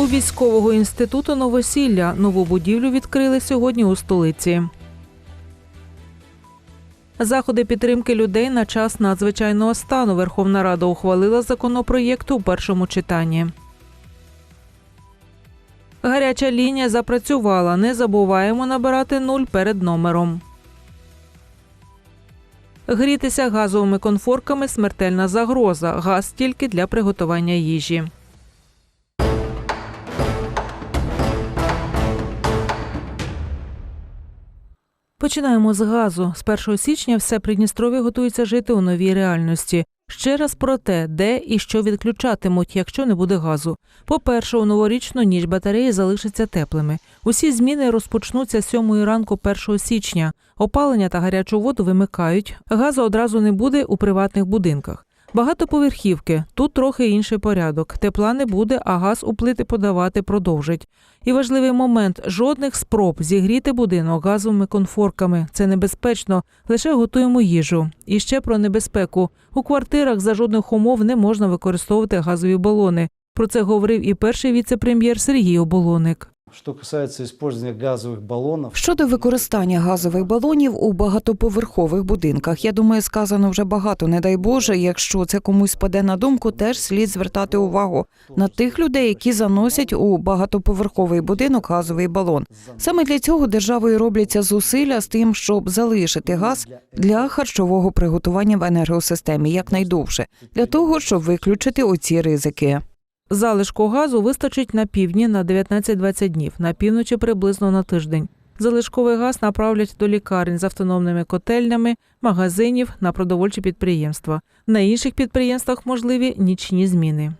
У військового інституту новосілля нову будівлю відкрили сьогодні у столиці. Заходи підтримки людей на час надзвичайного стану Верховна Рада ухвалила законопроєкт у першому читанні. Гаряча лінія запрацювала. Не забуваємо набирати нуль перед номером. Грітися газовими конфорками смертельна загроза. Газ тільки для приготування їжі. Починаємо з газу. З 1 січня все Придністров'я готується жити у новій реальності. Ще раз про те, де і що відключатимуть, якщо не буде газу. По-перше, у новорічну ніч батареї залишаться теплими. Усі зміни розпочнуться з 7 ранку 1 січня. Опалення та гарячу воду вимикають. Газу одразу не буде у приватних будинках. Багатоповерхівки. Тут трохи інший порядок. Тепла не буде, а газ у плити подавати продовжать. І важливий момент: жодних спроб зігріти будинок газовими конфорками. Це небезпечно. Лише готуємо їжу. І ще про небезпеку. У квартирах за жодних умов не можна використовувати газові балони. Про це говорив і перший віце-прем'єр Сергій Оболоник. Что касается использования газовых баллонов, Щодо використання газових балонів у багатоповерхових будинках, я думаю, сказано вже багато. Не дай Боже, якщо це комусь спаде на думку, теж слід звертати увагу на тих людей, які заносять у багатоповерховий будинок газовий балон. Саме для цього державою робляться зусилля з тим, щоб залишити газ для харчового приготування в енергосистемі якнайдовше, для того, щоб виключити оці ризики. Залишку газу вистачить на півдні на 19-20 днів, на півночі приблизно на тиждень. Залишковий газ направлять до лікарень з автономними котельнями, магазинів на продовольчі підприємства. На інших підприємствах можливі нічні зміни.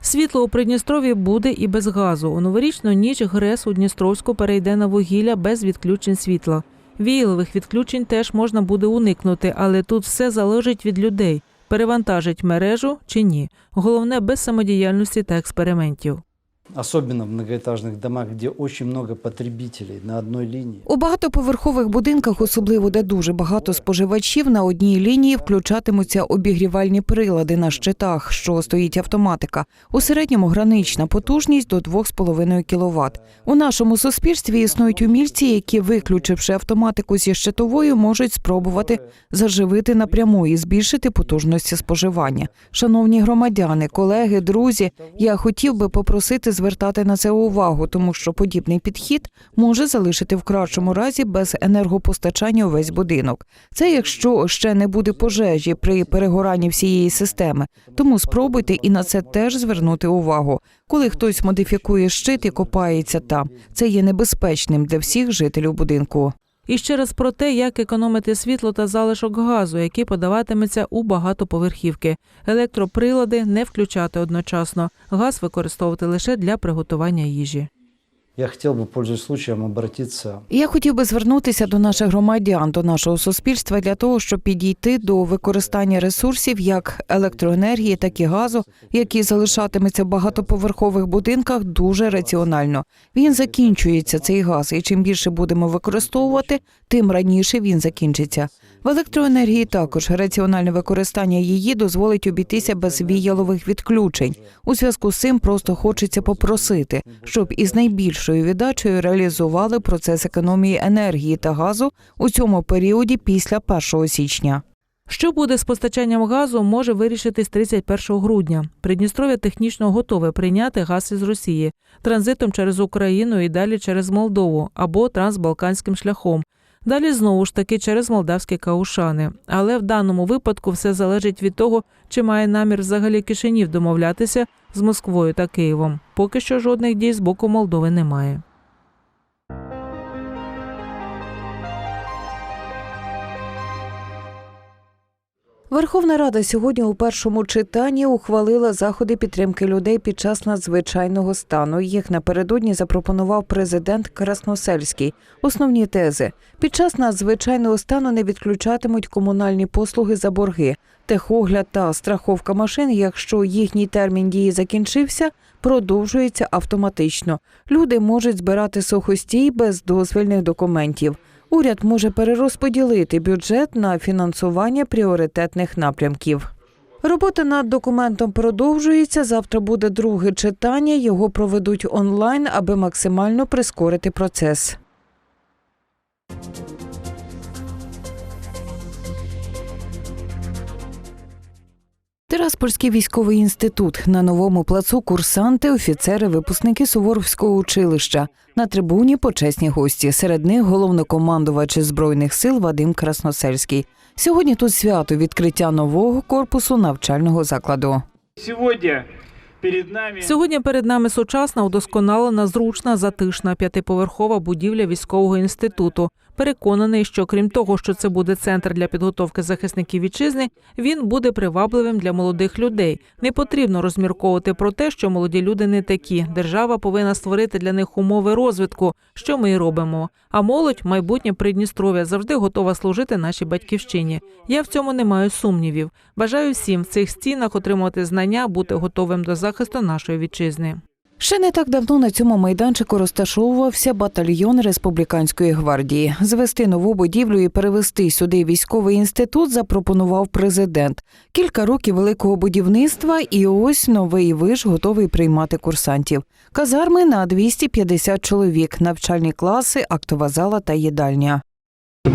Світло у Придністров'ї буде і без газу. У новорічну ніч ГРЕС у Дністровську перейде на вугілля без відключень світла. Віялових відключень теж можна буде уникнути, але тут все залежить від людей перевантажить мережу чи ні. Головне без самодіяльності та експериментів. Особенно в многоэтажных домах, где очень много потребителей на одной линии. У багатоповерхових будинках, особливо де дуже багато споживачів, на одній лінії включатимуться обігрівальні прилади на щитах, що стоїть автоматика. У середньому гранична потужність до 2,5 кВт. У нашому суспільстві існують умільці, які, виключивши автоматику зі щитовою, можуть спробувати заживити напряму і збільшити потужності споживання. Шановні громадяни, колеги, друзі, я хотів би попросити звертати на це увагу, тому що подібний підхід може залишити в кращому разі без енергопостачання увесь будинок. Це якщо ще не буде пожежі при перегоранні всієї системи. Тому спробуйте і на це теж звернути увагу. Коли хтось модифікує щит і копається там, це є небезпечним для всіх жителів будинку. І ще раз про те, як економити світло та залишок газу, який подаватиметься у багатоповерхівки. Електроприлади не включати одночасно, газ використовувати лише для приготування їжі. Я хотел бы, пользуясь случаем, обратиться Я хотів би звернутися до наших громадян, до нашого суспільства для того, щоб підійти до використання ресурсів як електроенергії, так і газу, які залишатиметься в багатоповерхових будинках дуже раціонально. Він закінчується цей газ, і чим більше будемо використовувати, тим раніше він закінчиться. В електроенергії також раціональне використання її дозволить обійтися без віялових відключень. У зв'язку з цим просто хочеться попросити, щоб із найбільшою віддачею реалізували процес економії енергії та газу у цьому періоді після 1 січня. Що буде з постачанням газу, може вирішитись 31 грудня. Придністров'я технічно готове прийняти газ із Росії транзитом через Україну і далі через Молдову або трансбалканським шляхом. Далі знову ж таки через молдавські каушани. Але в даному випадку все залежить від того, чи має намір взагалі Кишинів домовлятися з Москвою та Києвом. Поки що жодних дій з боку Молдови немає. Верховна Рада сьогодні у першому читанні ухвалила заходи підтримки людей під час надзвичайного стану. Їх напередодні запропонував президент Красносельський. Основні тези під час надзвичайного стану не відключатимуть комунальні послуги за борги, техогляд та страховка машин, якщо їхній термін дії закінчився, продовжується автоматично. Люди можуть збирати сухостій без дозвільних документів. Уряд може перерозподілити бюджет на фінансування пріоритетних напрямків. Робота над документом продовжується. Завтра буде друге читання. Його проведуть онлайн, аби максимально прискорити процес. Тираспольський військовий інститут на новому плацу курсанти, офіцери, випускники Суворовського училища. На трибуні почесні гості. Серед них головнокомандувач збройних сил Вадим Красносельський. Сьогодні тут свято відкриття нового корпусу навчального закладу. Сегодня перед нами Сьогодні перед нами сучасна, удосконалена, зручна, затишна п'ятиповерхова будівля військового інституту. Переконаний, що крім того, що це буде центр для підготовки захисників вітчизни, він буде привабливим для молодих людей. Не потрібно розмірковувати про те, що молоді люди не такі. Держава повинна створити для них умови розвитку, що ми і робимо. А молодь, майбутнє Придністров'я, завжди готова служити нашій батьківщині. Я в цьому не маю сумнівів. Бажаю всім в цих стінах отримувати знання, бути готовим до захисту нашої вітчизни. Ще не так давно на цьому майданчику розташовувався батальйон республіканської гвардії. Звести нову будівлю і перевести сюди військовий інститут запропонував президент. Кілька років великого будівництва, і ось новий виш готовий приймати курсантів. Казарми на 250 чоловік, навчальні класи, актова зала та їдальня.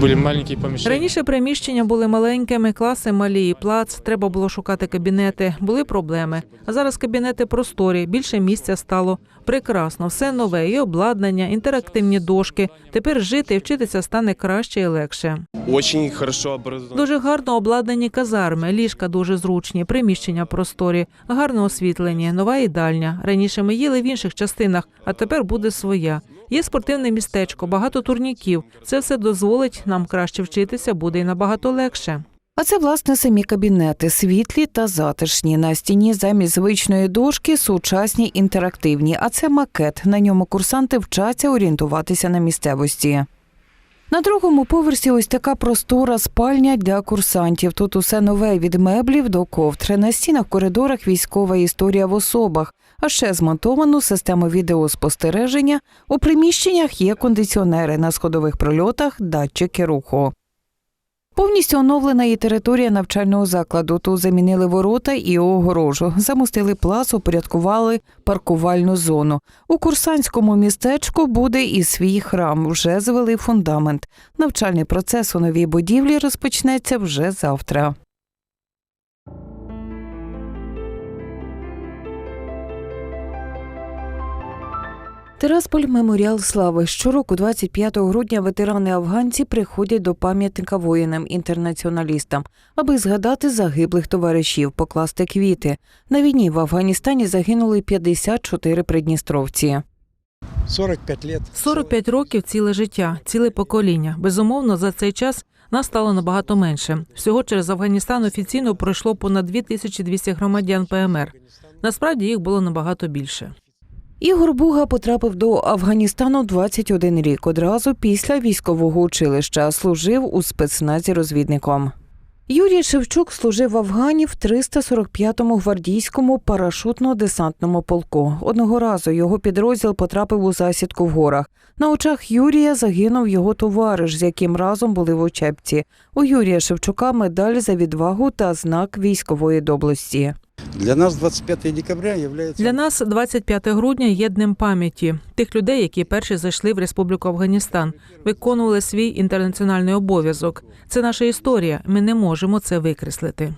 Были маленькие помещения. Раніше приміщення були маленькими, класи малі, і плац. Треба було шукати кабінети. Були проблеми. А зараз кабінети просторі, більше місця стало. Прекрасно, все нове, і обладнання, інтерактивні дошки. Тепер жити і вчитися стане краще і легше. Очень хорошо. Дуже гарно обладнані казарми, ліжка дуже зручні, приміщення просторі, гарно освітлені, нова їдальня. Раніше ми їли в інших частинах, а тепер буде своя. Є спортивне містечко, багато турніків. Це все дозволить нам краще вчитися, буде і набагато легше. А це власне самі кабінети, світлі та затишні. На стіні замість звичної дошки сучасні інтерактивні. А це макет. На ньому курсанти вчаться орієнтуватися на місцевості. На другому поверсі ось така простора спальня для курсантів. Тут усе нове від меблів до ковтри. На стінах коридорах військова історія в особах. А ще змонтовано систему відеоспостереження. У приміщеннях є кондиціонери на сходових прольотах, датчики руху. Повністю оновлена і територія навчального закладу. Тут замінили ворота і огорожу, замостили плац, упорядкували паркувальну зону. У курсантському містечку буде і свій храм. Вже звели фундамент. Навчальний процес у новій будівлі розпочнеться вже завтра. Тирасполь меморіал слави. Щороку, 25 грудня, ветерани афганці приходять до пам'ятника воїнам-інтернаціоналістам, аби згадати загиблих товаришів, покласти квіти. На війні в Афганістані загинули 54 придністровці. 45 лет. 45 років ціле життя, ціле покоління. Безумовно, за цей час нас стало набагато менше. Всього через Афганістан офіційно пройшло понад 2200 громадян ПМР. Насправді їх було набагато більше. Ігор Буга потрапив до Афганістану 21 рік. Одразу після військового училища служив у спецназі розвідником. Юрій Шевчук служив в Афгані в 345-му гвардійському парашутно-десантному полку. Одного разу його підрозділ потрапив у засідку в горах. На очах Юрія загинув його товариш, з яким разом були в учебці. У Юрія Шевчука медаль за відвагу та знак військової доблесті. Для нас 25 декабря является... Для нас 25 грудня є днем пам'яті тих людей, які перші зайшли в Республіку Афганістан, виконували свій інтернаціональний обов'язок. Це наша історія. Ми не можемо це викреслити.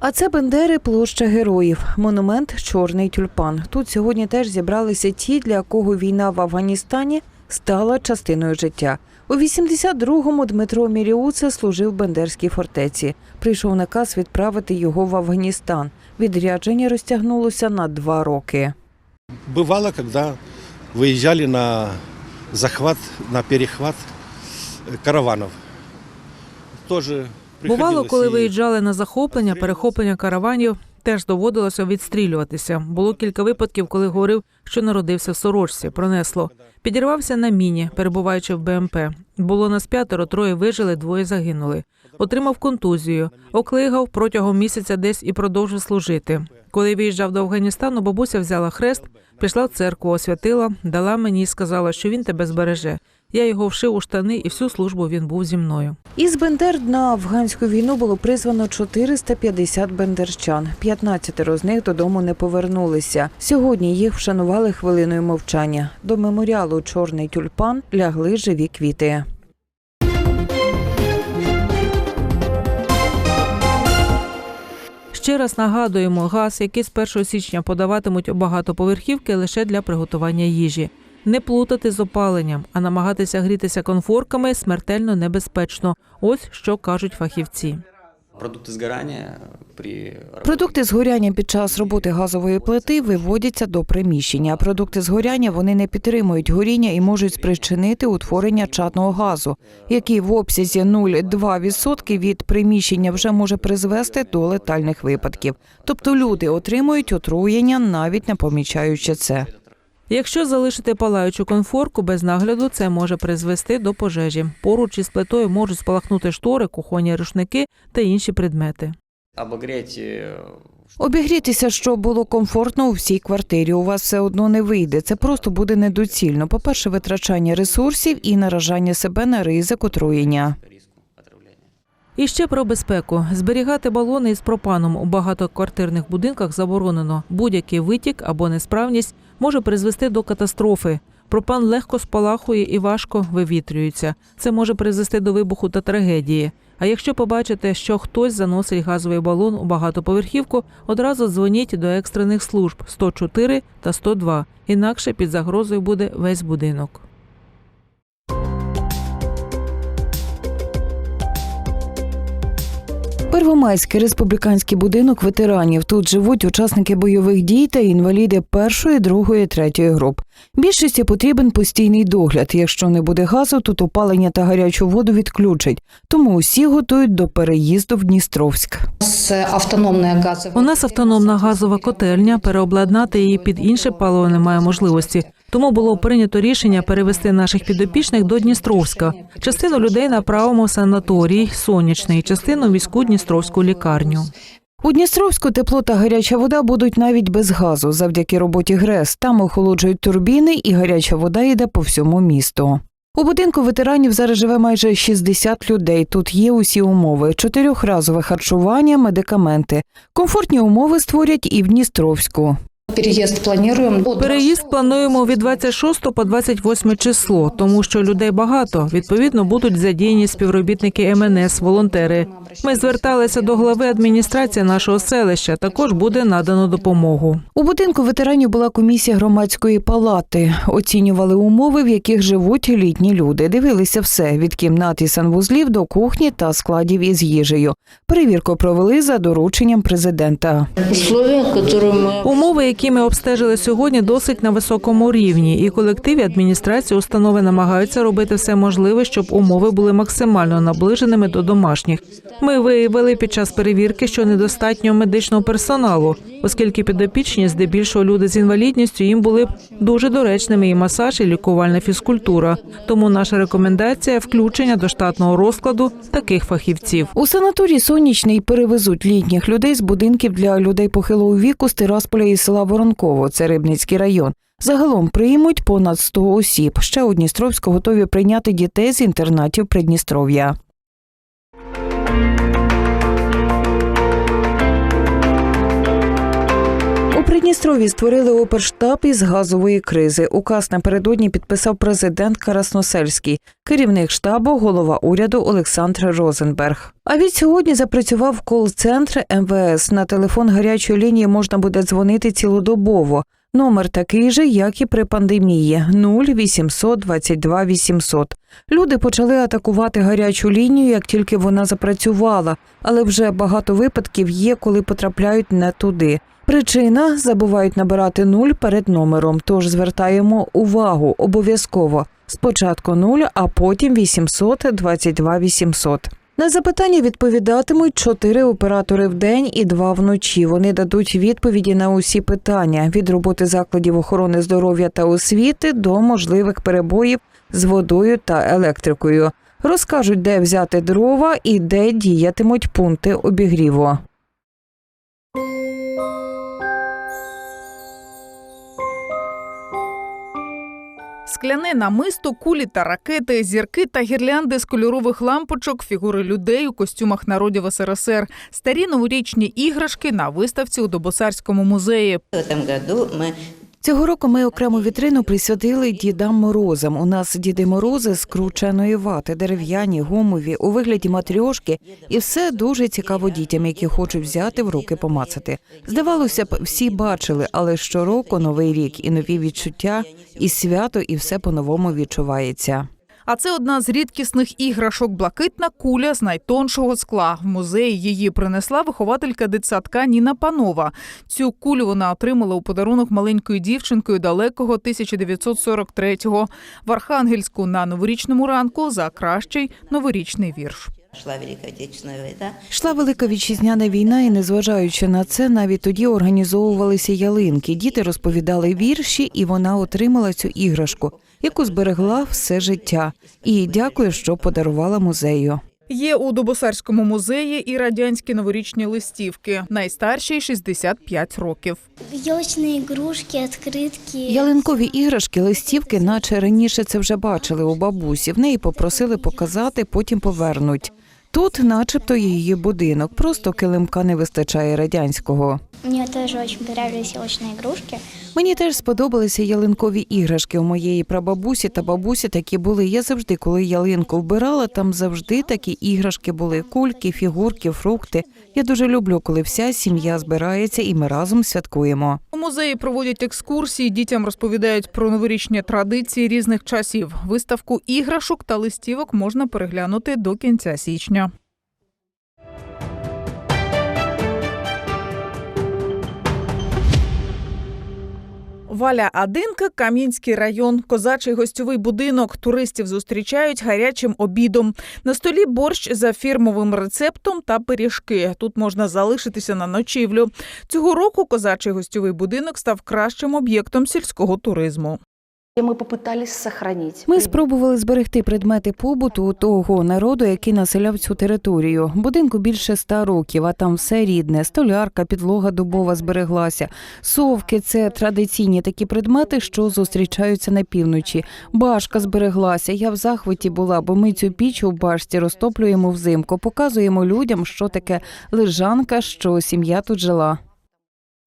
А це Бендери, площа героїв, монумент Чорний тюльпан. Тут сьогодні теж зібралися ті, для кого війна в Афганістані стала частиною життя. У 82-му Дмитро Міріуце служив в Бендерській фортеці. Прийшов наказ відправити його в Афганістан. Відрядження розтягнулося на два роки. Бывало, когда выезжали на захват, на перехват э, караванов. Тоже Бувало, приходилось коли и виїжджали на захоплення, перехоплення караванів, теж доводилося відстрілюватися. Було кілька випадків, коли говорив, що народився в сорочці, пронесло. Підірвався на міні, перебуваючи в БМП. Було нас п'ятеро, троє вижили, двоє загинули. Отримав контузію, оклигав протягом місяця десь і продовжив служити. Коли виїжджав до Афганістану, бабуся взяла хрест, пішла в церкву, освятила, дала мені і сказала, що він тебе збереже. Я його вшив у штани, і всю службу він був зі мною. Із Бендер на афганську війну було призвано 450 бендерчан. 15 з них додому не повернулися. Сьогодні їх вшанували хвилиною мовчання. До меморіалу Чорний тюльпан лягли живі квіти. Ще раз нагадуємо, газ, який з 1 січня подаватимуть у багатоповерхівки лише для приготування їжі. Не плутати з опаленням, а намагатися грітися конфорками смертельно небезпечно. Ось що кажуть фахівці. Продукты сгорания при Продукти згоряння під час роботи газової плити виводяться до приміщення. Продукти згоряння вони не підтримують горіння і можуть спричинити утворення чадного газу, який в обсязі 0,2% від приміщення вже може призвести до летальних випадків. Тобто люди отримують отруєння, навіть не помічаючи це. Якщо залишити палаючу конфорку без нагляду, це може призвести до пожежі. Поруч із плитою можуть спалахнути штори, кухонні рушники та інші предмети. э, Обігрітися, щоб було комфортно у всій квартирі. У вас все одно не вийде. Це просто буде недоцільно. По-перше, витрачання ресурсів і наражання себе на ризик отруєння. І ще про безпеку. Зберігати балони із пропаном у багатоквартирних будинках заборонено. Будь-який витік або несправність може призвести до катастрофи. Пропан легко спалахує і важко вивітрюється. Це може призвести до вибуху та трагедії. А якщо побачите, що хтось заносить газовий балон у багатоповерхівку, одразу дзвоніть до екстрених служб 104 та 102. Інакше під загрозою буде весь будинок. Первомайський республіканський будинок ветеранів. Тут живуть учасники бойових дій та інваліди першої, другої, третьої груп. Більшості потрібен постійний догляд. Якщо не буде газу, тут опалення та гарячу воду відключать. Тому усі готують до переїзду в Дністровськ. У нас автономна газова котельня. Переобладнати її під інше паливо немає можливості. Тому було прийнято рішення перевести наших підопічних до Дністровська. Частину людей направимо в санаторій сонячний, частину міську Дністровську лікарню. У Дністровську тепло та гаряча вода будуть навіть без газу завдяки роботі ГРЕС. Там охолоджують турбіни і гаряча вода йде по всьому місту. У будинку ветеранів зараз живе майже 60 людей. Тут є усі умови: чотирьохразове харчування, медикаменти. Комфортні умови створять і в Дністровську. Переезд планируем. от Переїзд плануємо від 26 по 28 число, тому що людей багато. Відповідно, будуть задіяні співробітники МНС, волонтери. Ми зверталися до глави адміністрації нашого селища. Також буде надано допомогу. У будинку ветеранів була комісія громадської палати. Оцінювали умови, в яких живуть літні люди. Дивилися все від кімнат і санвузлів до кухні та складів із їжею. Перевірку провели за дорученням президента. Условия, которые Умови, які ми обстежили сьогодні, досить на високому рівні, і колективи адміністрації установи намагаються робити все можливе, щоб умови були максимально наближеними до домашніх. Ми виявили під час перевірки, що недостатньо медичного персоналу, оскільки підопічні, здебільшого люди з інвалідністю, їм були б дуже доречними і масаж, і лікувальна фізкультура. Тому наша рекомендація включення до штатного розкладу таких фахівців. У санаторій сонячний перевезуть літніх людей з будинків для людей похилого віку з Тирасполя і села Воронково. Це Рибницький район. Загалом приймуть понад 100 осіб. Ще у Дністровську готові прийняти дітей з інтернатів Придністров'я. Придністрові створили оперштаб із газової кризи. Указ напередодні підписав президент Красносельський, керівник штабу, голова уряду Олександр Розенберг. А від сьогодні запрацював кол-центр МВС. На телефон гарячої лінії можна буде дзвонити цілодобово. Номер такий же, як і при пандемії 0800 22 800. Люди почали атакувати гарячу лінію, як тільки вона запрацювала, але вже багато випадків є, коли потрапляють не туди. Причина забувають набирати нуль перед номером. Тож звертаємо увагу обов'язково. Спочатку нуль, а потім 800 22 800. На запитання відповідатимуть чотири оператори в день і два вночі. Вони дадуть відповіді на усі питання від роботи закладів охорони здоров'я та освіти до можливих перебоїв з водою та електрикою. Розкажуть, де взяти дрова і де діятимуть пункти обігріву. Скляне намисто, кулі та ракети, зірки та гірлянди з кольорових лампочок, фігури людей у костюмах народів СРСР, старі новорічні іграшки на виставці у Добосарському музеї. В цьому році мы Цього року ми окрему вітрину присвятили дідам морозам. У нас діди морози з крученої вати, дерев'яні, гумові, у вигляді матрьошки, і все дуже цікаво дітям, які хочуть взяти в руки помацати. Здавалося б, всі бачили, але щороку новий рік і нові відчуття, і свято, і все по-новому відчувається. А це одна з рідкісних іграшок блакитна куля з найтоншого скла. В музеї її принесла вихователька дитсадка Ніна Панова. Цю кулю вона отримала у подарунок маленькою дівчинкою далекого 1943-го в Архангельську на новорічному ранку за кращий новорічний вірш. шла Великая Отечественная война. Йшла велика вітчизняна війна, і незважаючи на це, навіть тоді організовувалися ялинки. Діти розповідали вірші, і вона отримала цю іграшку, яку зберегла все життя. І дякую, що подарувала музею. Є у Добосарському музеї і радянські новорічні листівки. Найстаршій 65 років. Елочные ігрушки, відкритки. Ялинкові іграшки, листівки, наче раніше це вже бачили у бабусі. В неї попросили показати, потім повернуть. Тут, начебто, її будинок, просто килимка не вистачає радянського. Мне тоже очень понравились елочные игрушки. Мені теж сподобалися ялинкові іграшки у моєї прабабусі та бабусі. Такі були. Я завжди, коли ялинку вбирала, там завжди такі іграшки були: кульки, фігурки, фрукти. Я дуже люблю, коли вся сім'я збирається і ми разом святкуємо. У музеї проводять екскурсії, дітям розповідають про новорічні традиції різних часів. Виставку іграшок та листівок можна переглянути до кінця січня. Валя Адинка, Кам'янський район, козачий гостьовий будинок. Туристів зустрічають гарячим обідом. На столі борщ за фірмовим рецептом та пиріжки. Тут можна залишитися на ночівлю. Цього року козачий гостьовий будинок став кращим об'єктом сільського туризму. Мы попытались сохранить. Ми спробували зберегти предмети побуту того народу, який населяв цю територію. Будинку більше ста років, а там все рідне: столярка, підлога дубова збереглася. Совки це традиційні такі предмети, що зустрічаються на півночі. Башка збереглася. Я в захваті була, бо ми цю піч у башті розтоплюємо взимку, показуємо людям, що таке лежанка, що сім'я тут жила.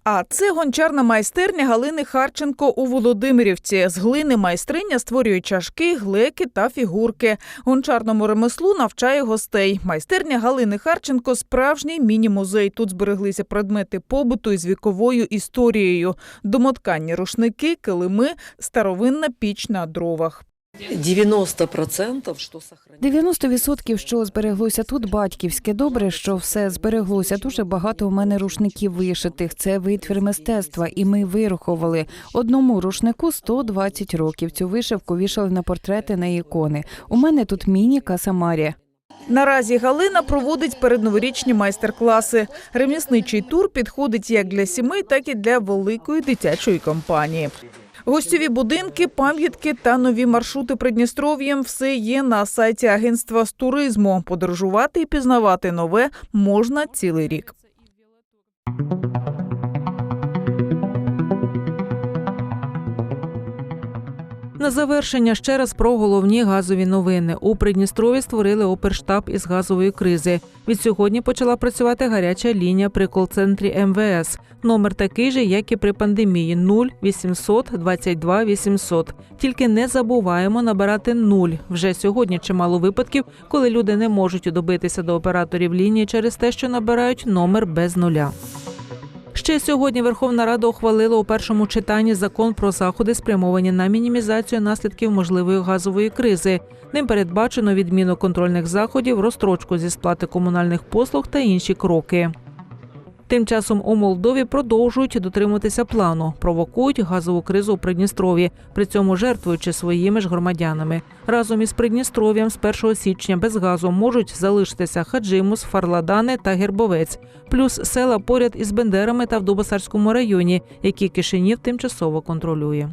А це гончарна майстерня Галини Харченко у Володимирівці. З глини майстриня створює чашки, глеки та фігурки. Гончарному ремеслу навчає гостей. Майстерня Галини Харченко справжній міні-музей. Тут збереглися предмети побуту із віковою історією: домотканні рушники, килими, старовинна піч на дровах. 90% что сохранить. 90% що збереглося тут батьківське. Добре, що все збереглося. Дуже багато у мене рушників вишитих. Це витвір мистецтва, і ми вирахували одному рушнику 120 років. Цю вишивку вішали на портрети на ікони. У мене тут міні Каса Марія. Наразі Галина проводить передноворічні майстер-класи. Ремісничий тур підходить як для сімей, так і для великої дитячої компанії. Гостьові будинки, пам'ятки та нові маршрути Придністров'ям – все є на сайті агентства з туризму. Подорожувати і пізнавати нове можна цілий рік. На завершення ще раз про головні газові новини. У Придністрові створили оперштаб із газової кризи. Від сьогодні почала працювати гаряча лінія при кол-центрі МВС. Номер такий же, як і при пандемії 0 800 22 800. Тільки не забуваємо набирати нуль. Вже сьогодні чимало випадків, коли люди не можуть добитися до операторів лінії через те, що набирають номер без нуля. Ще сьогодні Верховна Рада ухвалила у першому читанні закон про заходи, спрямовані на мінімізацію наслідків можливої газової кризи. Ним передбачено відміну контрольних заходів, розстрочку зі сплати комунальних послуг та інші кроки. Тим часом у Молдові продовжують дотримуватися плану, провокують газову кризу у Придністрові, при цьому жертвуючи своїми ж громадянами. Разом із Придністров'ям з 1 січня без газу можуть залишитися Хаджимус, Фарладани та Гербовець, плюс села поряд із Бендерами та в Дубасарському районі, які Кишинів тимчасово контролює.